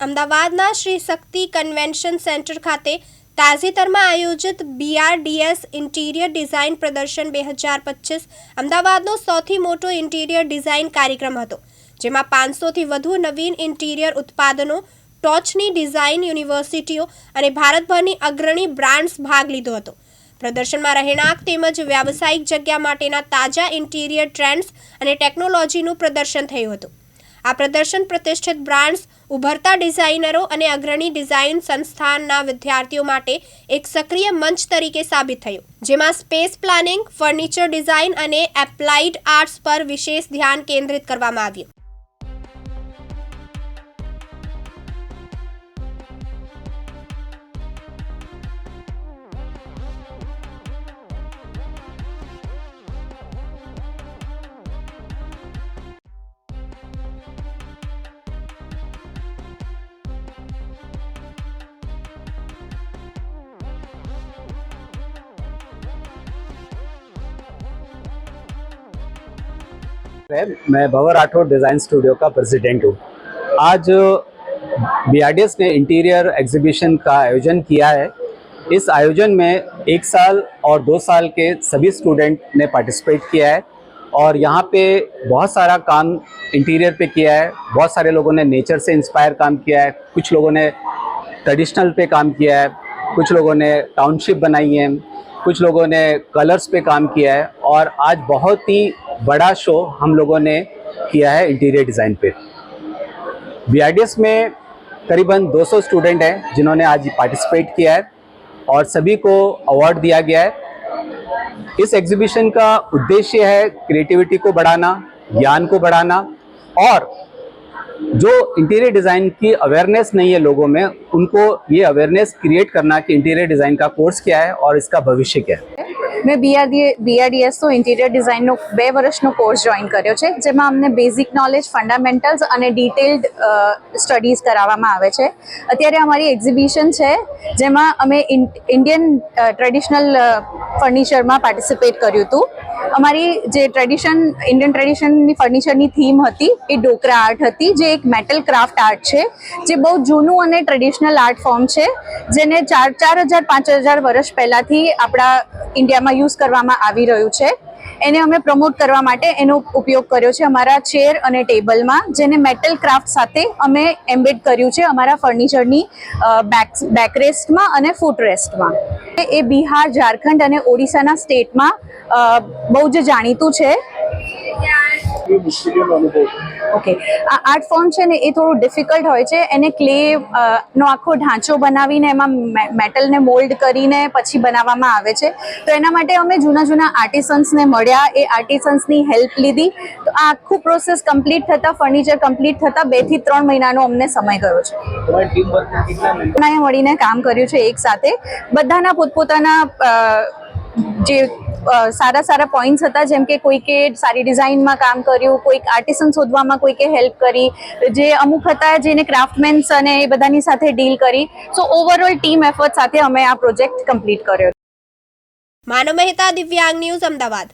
અમદાવાદના શ્રી શક્તિ convention centre ખાતે તાજેતરમાં આયોજિત બીઆરડીએસ ઇન્ટિરિયર ડિઝાઇન પ્રદર્શન બે હજાર પચીસ અમદાવાદનો સૌથી મોટો ઇન્ટિરિયર ડિઝાઇન કાર્યક્રમ હતો, જેમાં પાંચસોથી વધુ નવીન ઇન્ટિરિયર ઉત્પાદનો, ટોચની ડિઝાઇન યુનિવર્સિટીઓ અને ભારતભરની અગ્રણી બ્રાન્ડ્સ ભાગ લીધો હતો. પ્રદર્શનમાં રહેણાંક તેમજ વ્યાવસાયિક જગ્યા માટેના તાજા ઇન્ટિરિયર ટ્રેન્ડ્સ અને ટેકનોલોજીનું પ્રદર્શન થયું હતું. આ પ્રદર્શન પ્રતિષ્ઠિત બ્રાન્ડ્સ, ઉભરતા ડિઝાઇનરો અને અગ્રણી ડિઝાઇન સંસ્થાનના વિદ્યાર્થીઓ માટે એક સક્રિય મંચ તરીકે સાબિત થયું, જેમાં સ્પેસ પ્લાનિંગ, ફર્નિચર ડિઝાઇન અને એપ્લાઇડ આર્ટ્સ પર વિશેષ ધ્યાન કેન્દ્રિત કરવામાં આવ્યું. मैं भवर राठौर डिज़ाइन स्टूडियो का प्रेसिडेंट हूँ। आज बी ने इंटीरियर एग्जीबिशन का आयोजन किया है। इस आयोजन में एक साल और दो साल के सभी स्टूडेंट ने पार्टिसिपेट किया है और यहाँ पे बहुत सारा काम इंटीरियर पे किया है। बहुत सारे लोगों ने नेचर से इंस्पायर काम किया है। कुछ लोगों ने ट्रेडिशनल पे काम किया है। कुछ लोगों ने टाउनशिप बनाई है। कुछ लोगों ने कलर्स पे काम किया है। और आज बहुत ही बड़ा शो हम लोगों ने किया है इंटीरियर डिज़ाइन पे। बी में करीबन 200 स्टूडेंट हैं जिन्होंने आज पार्टिसिपेट किया है और सभी को अवार्ड दिया गया है। इस एग्जीबिशन का उद्देश्य है क्रिएटिविटी को बढ़ाना, ज्ञान को बढ़ाना और जो इंटीरियर डिज़ाइन की अवेयरनेस नहीं है लोगों में, उनको ये अवेयरनेस क्रिएट करना कि इंटीरियर डिज़ाइन का कोर्स क्या है और इसका भविष्य क्या है। મેં બીઆરડી બીઆરડીએસનો ઇન્ટિરિયર ડિઝાઇનનો બે વર્ષનો કોર્સ જોઈન કર્યો છે, જેમાં અમને બેઝિક નોલેજ ફંડામેન્ટલ્સ અને ડિટેલ્ડ સ્ટડીઝ કરાવવામાં આવે છે. અત્યારે અમારી એક્ઝિબિશન છે, જેમાં અમે ઇન્ડિયન ટ્રેડિશનલ ફર્નિચરમાં પાર્ટિસિપેટ કર્યું હતું. અમારી જે ટ્રેડિશન ઇન્ડિયન ટ્રેડિશનની ફર્નિચરની થીમ હતી, એ ડોકરા આર્ટ હતી, જે એક મેટલ ક્રાફ્ટ આર્ટ છે, જે બહુ જૂનું અને ટ્રેડિશનલ આર્ટ ફોર્મ છે, જેને ચાર ચાર હજાર, પાંચ હજાર વર્ષ પહેલાંથી આપણા ઇન્ડિયામાં યુઝ કરવામાં આવી રહ્યું છે. એને અમે પ્રમોટ કરવા માટે એનો ઉપયોગ કર્યો છે અમારા ચેર અને ટેબલમાં જેને મેટલ ક્રાફ્ટ સાથે અમે એમ્બેડ કર્યું છે અમારા ફર્નિચરની બેક બેકરેસ્ટમાં અને ફૂટરેસ્ટમાં એ બિહાર, ઝારખંડ અને ઓડિશાના સ્ટેટમાં બહુ જ જાણીતું છે. એટલી મુશ્કેલીઓનો અનુભવ ઓકે આ આર્ટ ફોર્મ છે ને એ થોડું ડિફિકલ્ટ હોય છે. એને ક્લે નો આખો ઢાંચો બનાવીને એમાં મેટલને મોલ્ડ કરીને પછી બનાવવામાં આવે છે. તો એના માટે અમે જૂના જૂના આર્ટિસન્સને મળ્યા. એ આર્ટિસન્સની હેલ્પ લીધી. તો આ આખું પ્રોસેસ કમ્પ્લીટ થતા ફર્નિચર કમ્પ્લીટ થતાં બેથી ત્રણ મહિનાનો અમને સમય ગયો છે. મેં મળીને કામ કર્યું છે એક સાથે. બધાના પોતપોતાના જે સારા સારા પોઈન્ટ્સ હતા, જેમ કે કોઈકે સારી ડિઝાઇનમાં કામ કર્યું, કોઈક આર્ટિસન શોધવામાં કોઈકે હેલ્પ કરી, જે અમુક હતા જેને ક્રાફ્ટમેન્સ અને એ બધાની સાથે ડીલ કરી. સો ઓવરઓલ ટીમ એફર્ટ સાથે અમે આ પ્રોજેક્ટ કમ્પ્લીટ કર્યો. માનવ મહેતા દિવ્યાંગ ન્યૂઝ અમદાવાદ.